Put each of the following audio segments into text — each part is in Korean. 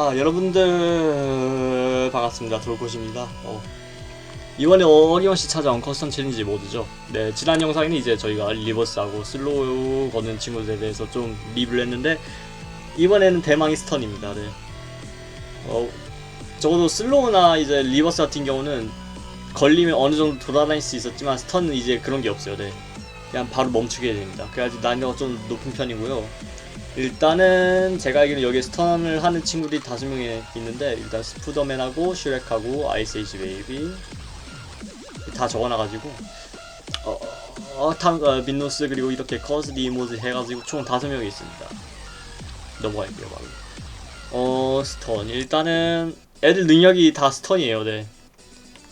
아 여러분들 반갑습니다. 돌고십니다. 어. 이번에 어김없이 찾아온 커스텀 챌린지 모드죠? 네 지난 영상에는 이제 저희가 리버스하고 슬로우 거는 친구들에 대해서 좀 리뷰를 했는데 이번에는 대망의 스턴입니다. 네. 어, 적어도 슬로우나 이제 리버스 같은 경우는 걸리면 어느 정도 돌아다닐 수 있었지만 스턴은 이제 그런 게 없어요. 네. 그냥 바로 멈추게 됩니다. 그래가지고 난이도가 좀 높은 편이고요 일단은 제가 알기로 여기에 스턴을 하는 친구들이 다섯 명이 있는데 일단 스푸더맨하고 슈렉하고 아이스에이지 베이비 다 적어놔가지고. 어, 어, 탐, 어, 민노스 그리고 이렇게 커스디 이모즈 해가지고 총 다섯 명이 있습니다. 넘어갈게요 바로. 어 스턴. 일단은 애들 능력이 다 스턴이에요 네.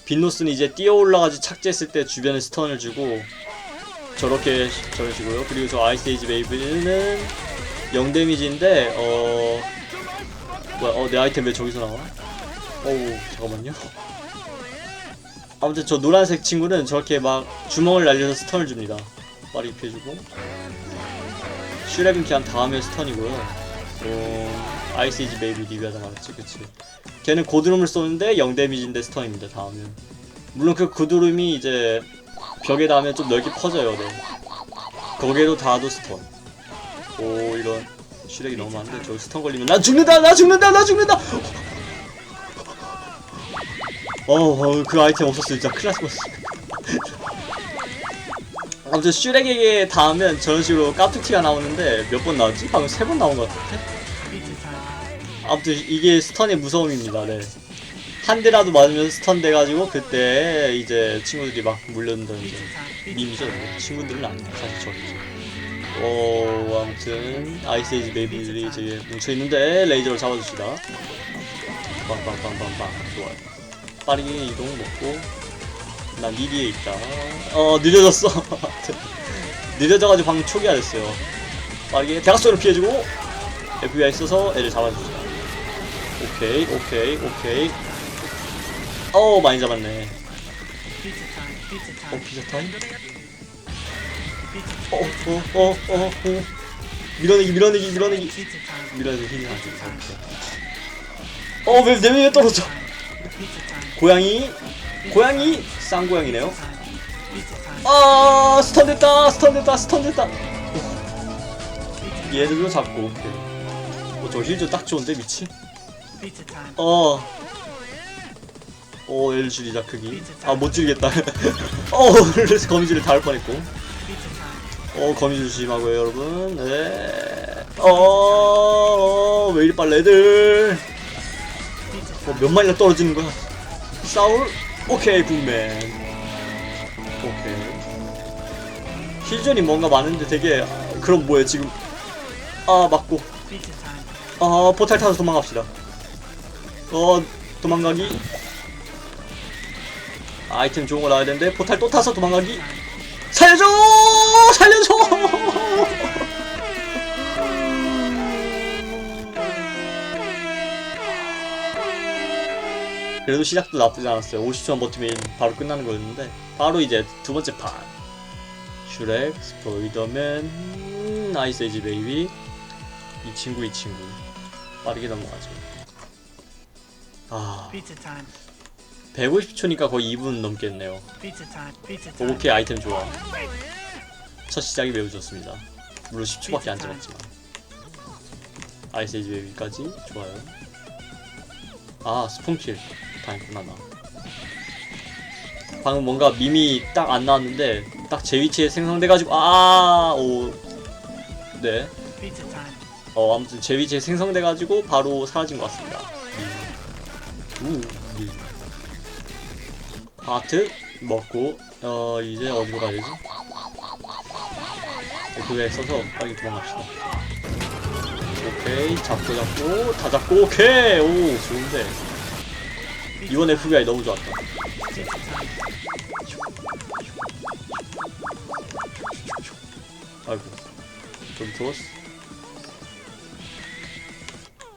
빈노스는 이제 뛰어 올라가지고 착지했을 때 주변에 스턴을 주고 저렇게 저런 식으로요. 그리고 저 아이스에이지 베이비는 0 데미지인데 어 뭐야 어 내 아이템 왜 저기서 나와? 어우 잠깐만요. 아무튼 저 노란색 친구는 저렇게 막 주먹을 날려서 스턴을 줍니다. 빠르게 피해주고. 슈렉은 그냥 다음에 스턴이고요. 어 아이스이지 베이비 리뷰하다 말했지 그치. 걔는 고드름을 쏘는데 0 데미지인데 스턴입니다 다음은 물론 그 고드름이 이제 벽에 닿으면 좀 넓게 퍼져요 네. 거기에도 닿아도 스턴 오 이런 슈렉이 너무 많은데 저기 스턴 걸리면 나 죽는다 나 죽는다 나 죽는다 어그 아이템 없었으면 진짜 났을 뻔했어 아무튼 슈렉에게 닿으면 저런 식으로 깍두기가 나오는데 몇 번 나왔지? 방금 세 번 나온 것 같은데? 아무튼 이게 스턴의 무서움입니다 네. 한 대라도 맞으면 스턴 돼가지고 그때 이제 친구들이 막 물렸던 이제 밈이죠 네. 친구들은 아니고 사실 저이 죠어 아무튼 아이스에이지 베이비들이 이제 뭉쳐있는데 레이저를 잡아줍시다. 빵빵빵빵빵. 좋아요. 빠르게 이동 먹고. 난니 뒤에 있다. 어 느려졌어. 느려져가지고 방금 초기화 됐어요. 빠르게 대각선으로 피해주고 FBI 써서 애를 잡아줍시다. 오케이 오케이 오케이. 어 많이 잡았네. 어 피자 타임 어어어어 어, 어, 어. 밀어내기 밀어내기 밀어내기. 밀어내기 힘이 나지 어왜 내면에 떨어져? 고양이? 고양이? 쌍고양이네요. 아 스턴 됐다 스턴 됐다 스턴 됐다. 얘들도 잡고 오케이. 어 저 힐즈 딱 좋은데 미치 어. 오, 엘 줄이자 크기. 아, 못 줄이겠다. 어, 거미줄을 닿을 뻔했고. 어, 거미줄 조심하고요, 여러분. 네. 어, 어, 왜 이리 빨라, 애들. 어, 몇 마리나 떨어지는 거야? 싸울? 오케이, 굿맨. 오케이. 힐전이 뭔가 많은데 되게, 그럼 뭐야, 지금. 아, 맞고. 아, 포탈 타서 도망갑시다. 어, 도망가기. 아이템 좋은 거 나와야 되는데 포탈 또 타서 도망가기 살려줘! 살려줘! 그래도 시작도 나쁘지 않았어요. 50초만 버티면 바로 끝나는 거였는데 바로 이제 두 번째 판. 슈렉 스포이더맨 음, 아이스 에이지 베이비. 이 친구 이 친구. 빠르게 넘어가죠. 아. 150초니까 거의 2분 넘겠네요. 오케이 아이템 좋아. 첫 시작이 매우 좋습니다. 물론 10초밖에 안 잡았지만. 아이스에이지 베이비까지? 좋아요. 아 스폰킬. 다행구나 나. 방금 뭔가 밈이 딱 안 나왔는데 딱 제 위치에 생성돼가지고 아오네. Pizza time. 어 아무튼 제 위치에 생성돼가지고 바로 사라진 것 같습니다. 우 예. 하트 먹고 어 이제 어디로 가야 되지? 그에 써서 빨리 도망갑시다 오케이 잡고 잡고 다 잡고 오케이 오 좋은데 이번 FBI 너무 좋았다. 아이고 저기 도스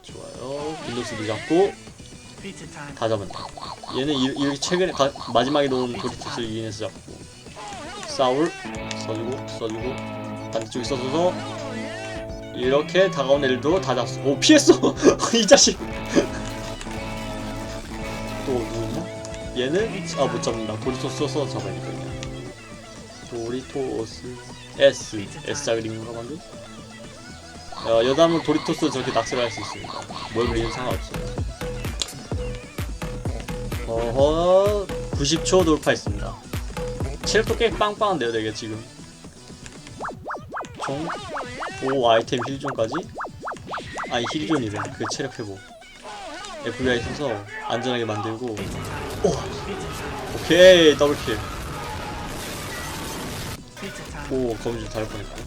좋아요 빈도스도 잡고. 다 잡았다. 얘는 이, 이렇게 최근에 가, 마지막에 놓은 도리토스를 이인해서 잡고 사울 써주고 써주고 반대쪽에 써줘서 이렇게 다가온 애들도 다 잡았어. 오 피했어! 이 자식! 또 누구냐? 얘는 아 못 잡는다. 도리토스 써서 잡아야겠다 그냥 도리토스 S. S자 그림인가 방금? 야, 여담은 도리토스 저렇게 낙서를 할 수 있습니다 뭘 그리는 상관없어요 어허 90초 돌파했습니다. 체력도 꽤 빵빵한데요 되게 지금. 총? 오 아이템 힐존까지? 아니 힐존이래. 그 체력 회복. FBI 써서 안전하게 만들고. 오! 오케이 더블킬. 오 거미줄 달 뻔했고.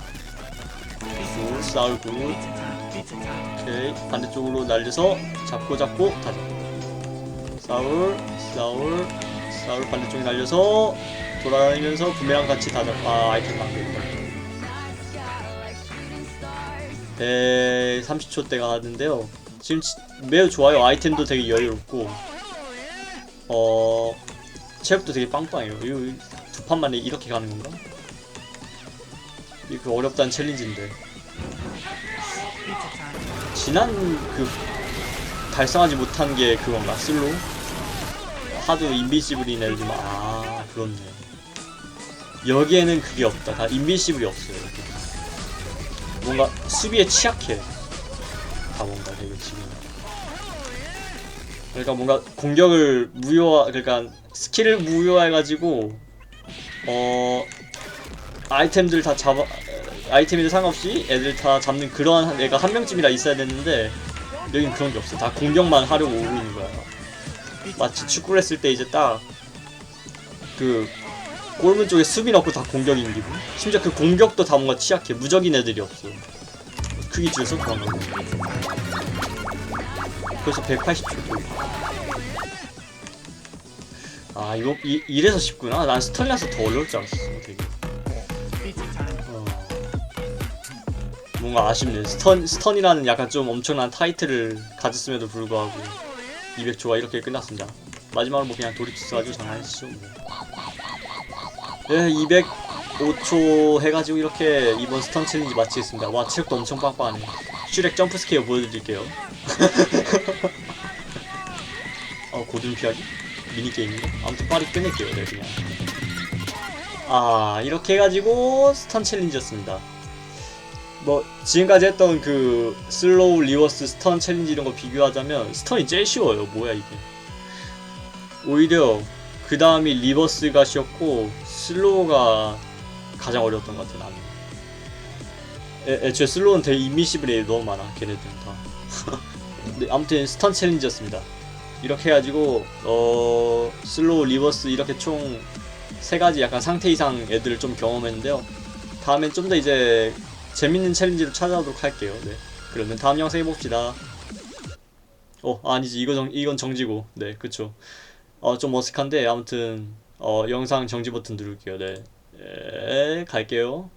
오 time. 오케이 반대쪽으로 날려서 잡고 잡고 다잡 고 싸울 싸울 싸울 반대쪽에 날려서 돌아다니면서 부메랑 같이 다 잡고 아. 아이템 네 30초 때가 왔는데요. 지금 치- 매우 좋아요. 아이템도 되게 여유롭고. 어 체력도 되게 빵빵해요. 이거 두판 만에 이렇게 가는 건가? 이거 어렵다는 챌린지인데. 지난 그 달성하지 못한 게 그건가? 슬로 하도 인비시블인 애들만 아 그렇네 여기에는 그게 없다 다 인비시블이 없어요 이렇게. 뭔가 수비에 취약해 다 뭔가 되게 지금 그러니까 뭔가 공격을 무효화 그러니까 스킬을 무효화해가지고 어 아이템들 다 잡아 아이템에도 상관없이 애들 다 잡는 그러한 애가 한 명쯤이라 있어야 되는데 여긴 그런 게 없어. 다 공격만 하려고 오고 있는 거야. 마치 축구를 했을 때 이제 딱 그 골문 쪽에 수비 넣고 다 공격인 기분. 심지어 그 공격도 다 뭔가 취약해. 무적인 애들이 없어. 크기 줄여서 그런 거. 그래서 180초. 아 이거 이, 이래서 쉽구나. 난 스턴이라서 더 어려울 줄 알았어. 되게. 어. 뭔가 아쉽네. 스턴, 스턴이라는 약간 좀 엄청난 타이틀을 가졌음에도 불구하고 200초가 이렇게 끝났습니다. 마지막으로 뭐 그냥 도리투스 가지고 장난치죠 뭐. 네, 205초 해가지고 이렇게 이번 스턴 챌린지 마치겠습니다. 와, 체력도 엄청 빵빵하네. 슈렉 점프 스케어 보여드릴게요. 어, 고든 피하기? 미니게임인가? 아무튼 빨리 끝낼게요, 네, 그냥. 아, 이렇게 해가지고 스턴 챌린지였습니다. 뭐 지금까지 했던 그 슬로우 리버스 스턴 챌린지 이런 거 비교하자면 스턴이 제일 쉬워요. 뭐야 이게? 오히려 그 다음이 리버스가 쉬웠고 슬로우가 가장 어려웠던 것 같아 나는. 애, 애초에 슬로우는 되게 인미시블이 너무 많아 걔네들은 다. 네, 아무튼 스턴 챌린지였습니다. 이렇게 해가지고 어 슬로우 리버스 이렇게 총 세 가지 약간 상태 이상 애들을 좀 경험했는데요. 다음엔 좀 더 이제 재밌는 챌린지를 찾아오도록 할게요. 네. 그러면 다음 영상에 봅시다. 어, 아니지. 이거 정, 이건 정지고. 네, 그쵸. 어, 좀 어색한데, 아무튼, 어, 영상 정지 버튼 누를게요. 네. 네, 갈게요.